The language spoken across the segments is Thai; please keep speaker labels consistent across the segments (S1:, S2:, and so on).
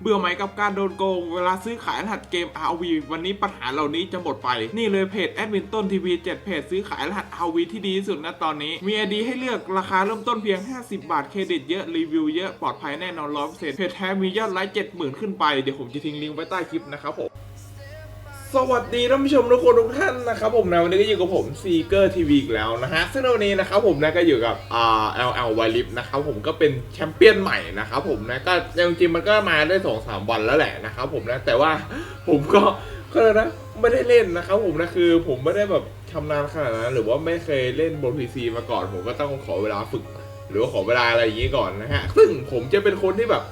S1: เบื่อไหมกับการโดนโกง เวลาซื้อขายรหัสเกม RV วันนี้ปัญหาเหล่านี้จะหมดไป นี่เลยเพจแอดมินต้นทีวี7เพจซื้อขายรหัส RV ที่ดีที่สุดณตอนนี้ มีไอดีให้เลือกราคาเริ่มต้นเพียง 50 บาทเครดิตเยอะ รีวิวเยอะ ปลอดภัยแน่นอน100%เพจแท้มียอดไลค์70,000 ขึ้นไป เดี๋ยวผมจะทิ้งลิงก์ไว้ใต้คลิปนะครับผม สวัสดีท่านผู้ชมทุกคนทุกท่านนะครับผมนะวันนี้ก็อยู่กับผมซีเกอร์ทีวีอีกแล้วนะฮะซึ่งวันนี้นะครับผมนะก็อยู่กับอ่า LL w i l i f นะครับผมก็เป็นแชมเปี้ยนใหม่นะครับผมนะก็จริงๆมันก็มาได้สองสามวันแล้วแหละนะครับผมนะแต่ว่าผมก็ก็เลยนะไม่ได้เล่นนะครับผมนะคือผมไม่ได้แบบชำนาญขนาดนั้นหรือว่าไม่เคยเล่นบน PC มาก่อนผมก็ต้องขอเวลาฝึก หรือว่าขอเวลาอะไรอย่างนี้ก่อนนะฮะซึ่งผมจะเป็นคนที่แบบ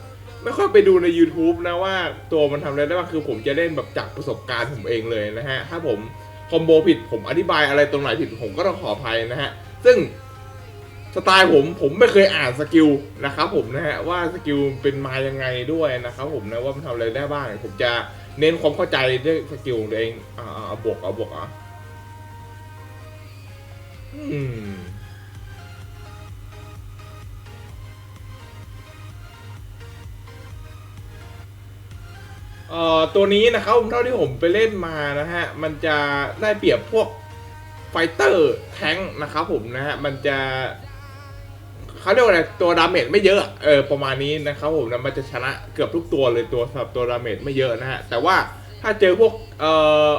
S1: ไม่ค่อยไปดูใน YouTube นะว่าตัวมันทำอะไรได้บ้างคือผมจะเล่นแบบจากประสบการณ์ผมเองเลยนะฮะ ถ้าผมคอมโบผิดผมอธิบายอะไรตรงไหนผิดผมก็ต้องขออภัยนะฮะ ซึ่งสไตล์ผมผมไม่เคยอ่านสกิลนะครับผมนะฮะว่าสกิลเป็นมายังไงด้วยนะครับผมนะว่ามันทำอะไรได้บ้าง ผมจะเน้นความเข้าใจด้วยสกิลของตัวเองอ่าเอาบวกเอาบวกอะอืม เอ่อตัวนี้นะครับเท่าที่ผมไปเล่นมานะฮะมันจะได้เปรียบพวกไฟเตอร์แทงนะครับผมนะฮะมันจะเขาเรียกว่าอะไรตัวดาเมจไม่เยอะเออประมาณนี้นะครับผมนะมันจะชนะเกือบทุกตัวเลยตัวสำหรับตัวดาเมจไม่เยอะนะฮะแต่ว่าถ้าเจอพวกเอ่อ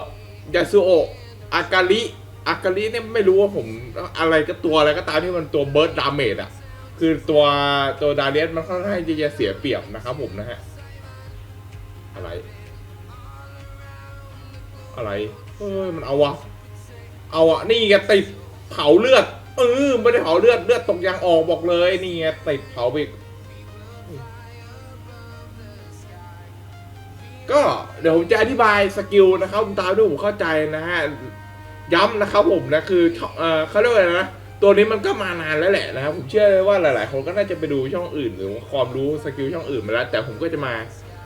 S1: ยาสุโอะอากาลิอากาลิเนี่ยไม่รู้ว่าผมอะไรก็ตัวอะไรก็ตามที่มันตัวเบิร์ดดาเมจอะคือตัวตัวดาเลียสมันค่อนข้างจะเสียเปรียบนะครับผมนะฮะ อะไร อะไรเฮ้ยมันเอาวะ เอาอะนี่ไงติดเผาเลือด เออไม่ได้เผาเลือดเลือดตกยางออกบอกเลยนี่ไงติดเผาไปอีกก็เดี๋ยวผมจะอธิบายสกิลนะครับตามที่ผมเข้าใจนะฮะย้ำนะครับผมนะคือเออเขาเรียกว่าอะไรนะตัวนี้มันก็มานานแล้วแหละนะครับผมเชื่อเลยว่าหลาย ๆ คนก็น่าจะไปดูช่องอื่น หรือความรู้สกิลช่องอื่นมาแล้ว แต่ผมก็จะมา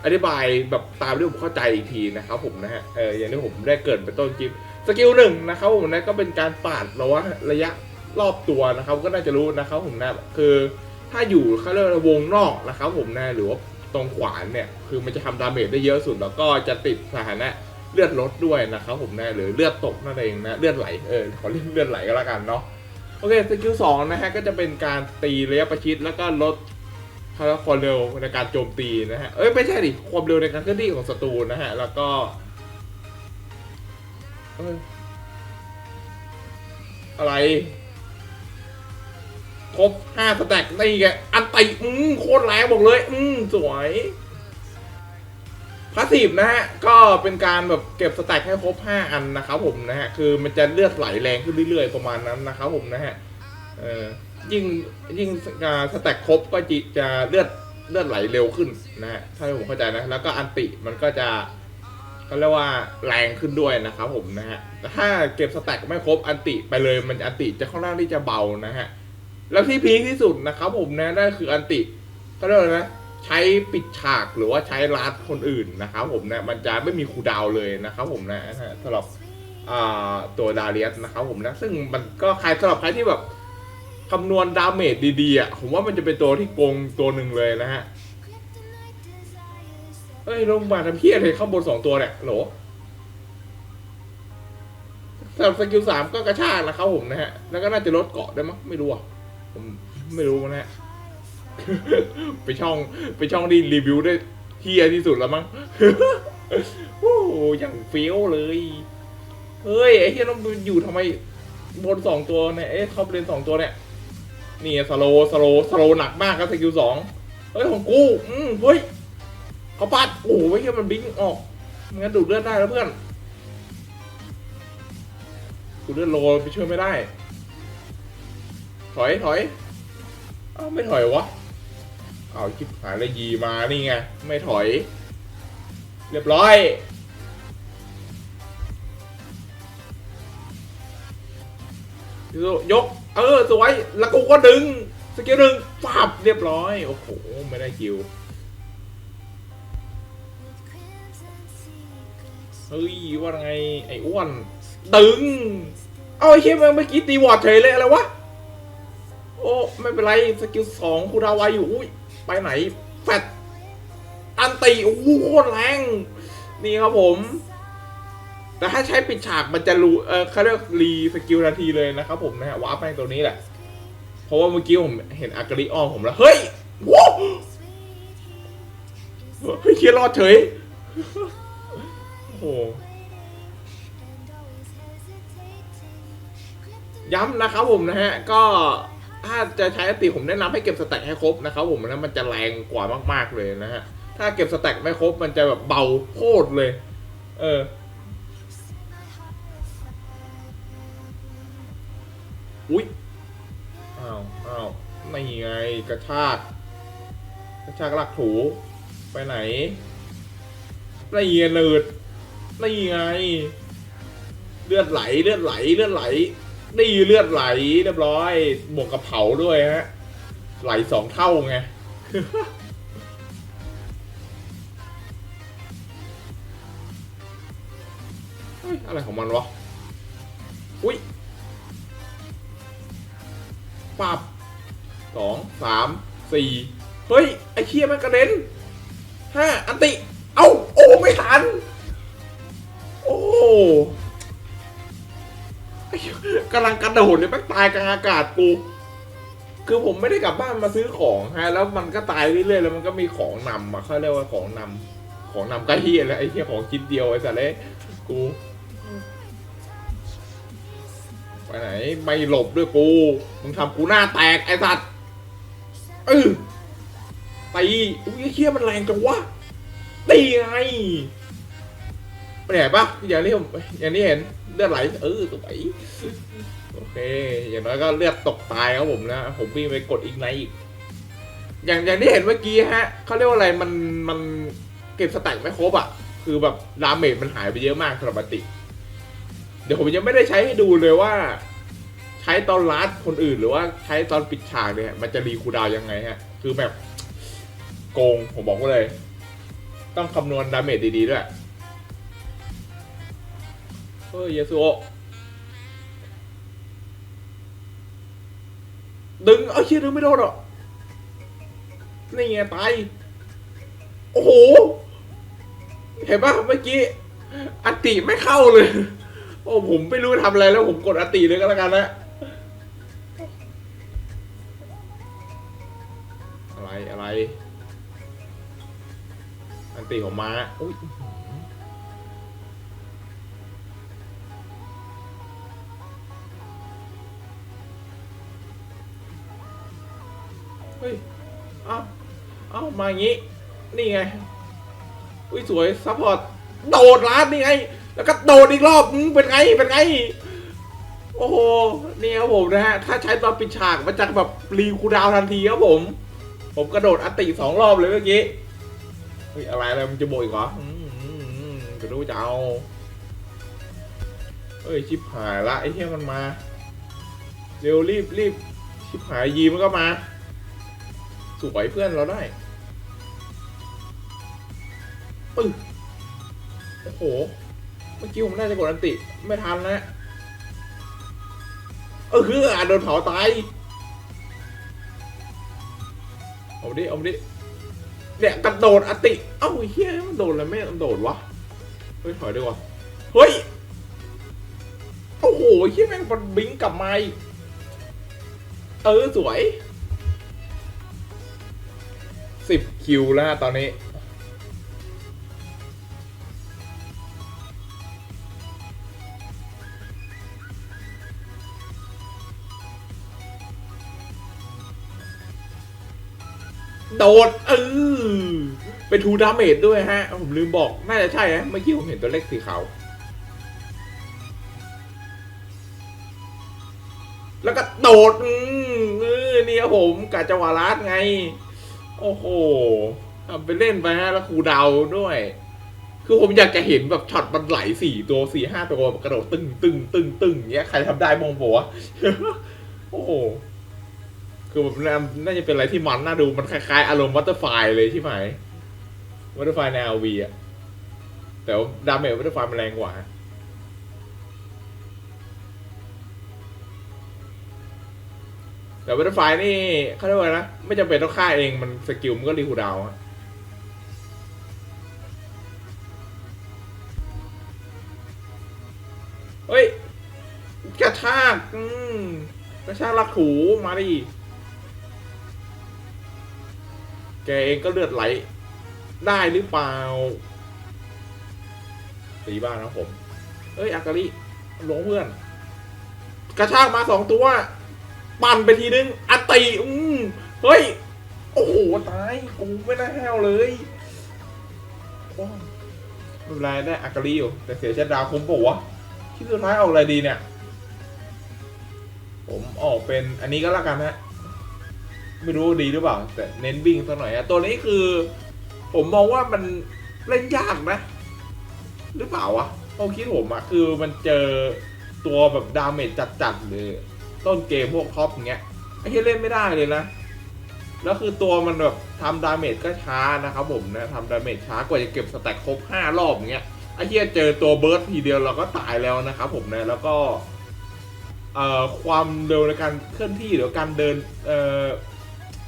S1: อธิบายแบบตามที่ผมเข้าใจอีกทีนะครับผมนะฮะเอออย่างที่ผมได้เกิดไปต้นคลิปสกิลหนึ่งนะครับผมนะก็เป็นการปาดระวะระยะรอบตัวนะครับ ก็น่าจะรู้นะครับผมนะคือถ้าอยู่เขาเรียกว่าวงนอกนะครับผมนะหรือว่าตรงขวานเนี่ยคือมันจะทำดาเมจได้เยอะสุดแล้วก็จะติดสถานะเลือดลดด้วยนะครับผมนะหรือเลือดตกนั่นเองนะเลือดไหลเออขอเรียกเลือดไหลก็แล้วกันเนาะโอเคสกิลสองนะฮะก็จะเป็นการตีระยะประชิดแล้วก็ลด เขาเรียกว่าความเร็วในการโจมตีนะฮะ เอ้ยไม่ใช่ดิ ความเร็วในการเคลื่อนที่ของศัตรูนะฮะ แล้วก็เอ้ยอะไร ครบห้าสแต็กนี่แกอันติอืมโคตรแรงบอกเลย อืมสวยพาสซีฟนะฮะ ก็เป็นการแบบเก็บสแต็กให้ครบห้าอันนะครับผมนะฮะ คือมันจะเลือดไหลแรงขึ้นเรื่อยๆ ประมาณนั้นนะครับผมนะฮะ เออ ยิ่งยิ่งสแต็กครบก็จะเลือดเลือดไหลเร็วขึ้นนะฮะถ้าผมเข้าใจนะ แล้วก็อันติมันก็จะเขาเรียกว่าแรงขึ้นด้วยนะครับผมนะฮะแต่ถ้าเก็บสแต็กไม่ครบอันติไปเลยมันอันติจะค่อนข้างที่จะเบานะฮะแล้วที่พีคที่สุดนะครับผมนะนั่นคืออันติเขาเรียกนะใช้ปิดฉากหรือว่าใช้ลัดคนอื่นนะครับผมนะมันจะไม่มีคูดาวเลยนะครับผมนะฮะสำหรับอ่าตัวดาเรียสนะครับผมนะซึ่งมันก็ใครสำหรับใครที่แบบ คำนวณดาเมจดีๆอะผมว่ามันจะเป็นตัวที่โกงตัวหนึ่งเลยนะฮะเฮ้ยลงมาทำเพี้ยเลยข้างบนสองตัวเนี่ยโหลสำหรับสกิลสามก็กระชากนะครับผมนะฮะ แล้วก็น่าจะลดเกาะได้มั้งไม่รู้อะผมไม่รู้นะฮะ ไปช่องไปช่องที่รีวิวได้เฮียที่สุดแล้วมั้งโอ้อย่างเฟี้ยวเลยเฮ้ยไอ้เฮียต้องอยู่ทำไมบนสองตัวเนี่ยเอ๊ะเขาเรียนสองตัวเนี่ย นี่สโลสโลสโลหนักมากครับสกิลสองเฮ้ยของกูอืมเฮ้ยเขาปัดโอ้โหไอ้เหี้ยมันบิงออกงั้นดูดเลือดได้แล้วเพื่อนดูดเลือดโลไปช่วยไม่ได้ ถอยถอยเอ้าไม่ถอยวะเอาคิดหายแล้วยีมานี่ไงไม่ถอย เรียบร้อยยก เออสวยแล้วกูก็ดึง สกิลหนึ่งปับเรียบร้อย โอ้โห ไม่ได้คิว เฮ้ย ว่าไง ไอ้อ้วน ดึง เอาไอ้เชี่ยเมื่อกี้ตีวอร์ดเฉยเลยอะไรวะ โอ้ ไม่เป็นไร สกิลสองคูดาวไวอยู่ อุ้ย ไปไหน แฟดอันติโอ้โหโคตรแรง นี่ครับผม แต่ถ้าใช้ปิดฉากมันจะรู้เออเขาเรียกรีสกิลทันทีเลยนะครับผมนะฮะวาร์ปแม่งตัวนี้แหละ เพราะว่าเมื่อกี้ผมเห็นอากาลิออมผมแล้ว เฮ้ยว้าวเฮ้ยเคียรอดเฉยโอ้โหย้ำนะครับผมนะฮะ ก็ถ้าจะใช้อติผมแนะนำให้เก็บสแต็กให้ครบนะครับผมนะมันจะแรงกว่ามาก ๆเลยนะฮะ ถ้าเก็บสแต็กไม่ครบมันจะแบบเบาโคตรเลย เออ อุ้ยอ้าวอ้าวไม่ไงกระชากกระชากลักถูไปไหนไม่เงียเนิดไม่ไง เลือดไหลเลือดไหลเลือดไหลนี่เลือดไหลเรียบร้อยบวกกับเผาด้วยฮะไหลสองเท่าไงอะไรของมันวะ อุ้ย ปับสองสามสี่เฮ้ย ไอ้เชี่ยมันกระเด็นห้าอันติ เอ้า โอ้ไม่ทัน โอ้กำลังกระโดดเนี่ยแม่งตายกลางอากาศกู คือผมไม่ได้กลับบ้านมาซื้อของฮะ แล้วมันก็ตายเรื่อยๆ แล้วมันก็มีของนำอะเขาเรียกว่าของนำของนำก็เฮียแล้วไอ้เฮียของชิ้นเดียวไอ้สัตว์เลยกู ไปไหนไม่หลบด้วยกู มึงทำกูหน้าแตกไอ้สัตว์เออตีอุ้ยเฮียมันแรงจังวะตีไงไม่เห็นปะอย่างที่ผมอย่างที่เห็นเลือดไหลเออสวยโอเค อย่างน้อยก็เลือดตกตายครับผมนะ ผมวิ่งไปกดอีกไนอีก อย่างอย่างที่เห็นเมื่อกี้ฮะเขาเรียกว่าอะไรมันมันเก็บสแต็กไม่ครบอะ คือแบบดาเมจมันหายไปเยอะมากสำหรับปติ ดี๋ยวผมยังไม่ได้ใช้ให้ดูเลยว่า ใช้ตอนลัดคนอื่นหรือว่าใช้ตอนปิดฉากเนี่ย มันจะรีคูดาวยังไงฮะ คือแบบโกงผมบอกไว้เลย ต้องคำนวณดาเมจดีๆด้วยเฮ้ยเยสุโอดึง เอาเชี่ยดึงไม่โดนหรอกนี่ไงตายโอ้โห เห็นปะเมื่อกี้ อติไม่เข้าเลย โอ้ผมไม่รู้ทำอะไรแล้วผมกดอันติเลยก็แล้วกันนะ อะไรอะไร อันติของม้าอุ้ยเฮ้ย เอ้า เอ้า มาอย่างงี้ นี่ไง อุ้ยสวย ซัพพอร์ต โดดร้านนี่ไง แล้วก็โดดอีกรอบเป็นไงเป็นไง โอ้โหนี่ครับผมนะฮะถ้าใช้ตอนปิดฉากมันจะแบบรีคูดาวทันทีครับผม ผมกระโดดอัติสองรอบเลยเมื่อกี้เฮ้ยอะไรอะไรมันจะโบยอีกเหรออืมอืมอืมจะรู้จะเอาเฮ้ยชิบหายละไอ้เหี้ยมันมา เร็วรีบรีบชิบหายยีมันก็มาสวยเพื่อนเราได้ปึ้งโอ้โห มื่อกี้ผมน่าจะกดอันติ ไม่ทันนะเออคืออะโดนเผาตายเอาดิเอาดิเนี่ยกระโดดอันติ เอ้าเฮียมันโดนแล้วไม่มันโดดวะ เฮ้ยถอยดีกว่า เฮ้ย โอ้โหเฮียแม่งมันบิงกลับมาเออสวยสิบคิวแล้วตอนนี้ โดดเออเป็นทูดาเมจด้วยฮะ ผมลืมบอก น่าจะใช่ฮะเมื่อกี้ผมเห็นตัวเลขสีขาวแล้วก็โดดอืมเออนี่ครับผมกาจังหวะลัดไง โอ้โหทำไปเล่นไปฮะแล้วครูดาวด้วย คือผมอยากจะเห็นแบบช็อตมันไหลสี่ตัวสี่ห้าตัวกระโดดตึงตึงตึงตึงเงี้ยใครทำได้มองบอกวะโอ้โห คือมันน่าจะเป็นอะไรที่มันน่าดูมันคล้ายๆ อารมณ์วัตเตอร์ไฟเลยใช่ไหมวัตเตอร์ไฟในอาวีอะแต่ว่าดาเมจวัตเตอร์ไฟมันแรงกว่าแต่วัตเตอร์ไฟนี่เขาเรียกว่านะไม่จำเป็นต้องฆ่าเองมันสกิลมันก็รีฮูดาวเฮ้ยกระชากกระชากลักหูมาดิ แกเองก็เลือดไหล ได้หรือเปล่าตีบ้านนะผมเอ้ย อากาลิหลงเพื่อน กระชากมาสองตัว ปั่นไปทีนึงอัตติอืมเฮ้ย โอ้โห ตาย กูไม่ได้แห้วเลยไม่เป็นไรได้อากาลิอยู่ แต่เสียชะดาวคุ้มปะวะที่สุดท้ายออกอะไรดีเนี่ย ผมออกเป็นอันนี้ก็แล้วกันฮะ ไม่รู้ดีหรือเปล่า แต่เน้นวิ่งสักหน่อยอะตัวนี้คือ ผมมองว่ามันเล่นยากนะ หรือเปล่าวะเขาคิดผมอะคือมันเจอตัวแบบดาเมจจัดๆหรือต้นเกมพวกท็อปอย่างเงี้ยไอ้ที่เล่นไม่ได้เลยนะ แล้วคือตัวมันแบบทำดาเมจก็ช้านะครับผมนะทำดาเมจช้ากว่าจะเก็บสแต็กครบ5 รอบอย่างเงี้ยไอ้ที่เจอตัวเบิร์ดทีเดียวเราก็ตายแล้วนะครับผมนะแล้วก็เอ่อความเร็วในการเคลื่อนที่หรือการเดินเอ่อ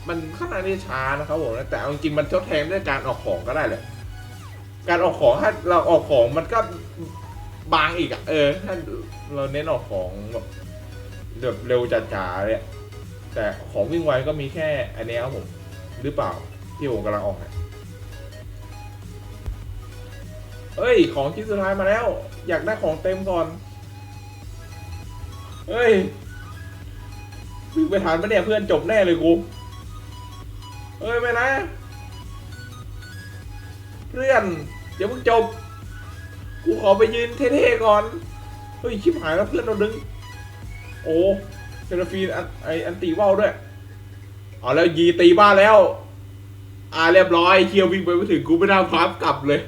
S1: มันค่อนข้างที่ช้านะครับผมนะแต่เอาจริงมันทดแทนด้วยการออกของก็ได้แหละการออกของถ้าเราออกของมันก็บางอีกอะเออถ้าเราเน้นออกของแบบแบบเร็วจัดจ๋าเลยอะแต่ของวิ่งไวก็มีแค่อันนี้ครับผมหรือเปล่าที่ผมกำลังออกเนี่ยเอ้ย ของชิ้นสุดท้ายมาแล้ว อยากได้ของเต็มก่อนเฮ้ยวิ่งไปทันปะเนี่ยเพื่อนจบแน่เลยกู เฮ้ยไม่นะ เพื่อนเดี๋ยวมึงจบ กูขอไปยืนเท่ๆก่อน เฮ้ยชิบหายแล้วเพื่อนเราดึง โอ้เซราฟีนไออันตีว่าวด้วยเอาแล้วยีตีบ้านแล้ว อ่าเรียบร้อยเคียววิ่งไปไม่ถึงกูไม่ได้พาร์กลับเลย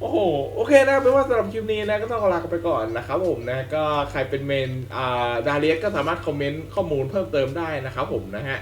S1: โอ้โห โอเคนะเป็นว่าสำหรับคลิปนี้นะก็ต้องลากันไปก่อนนะครับผมนะ ก็ใครเป็นเมนอ่าดาเลียสก็สามารถคอมเมนต์ข้อมูลเพิ่มเติมได้นะครับผมนะฮะ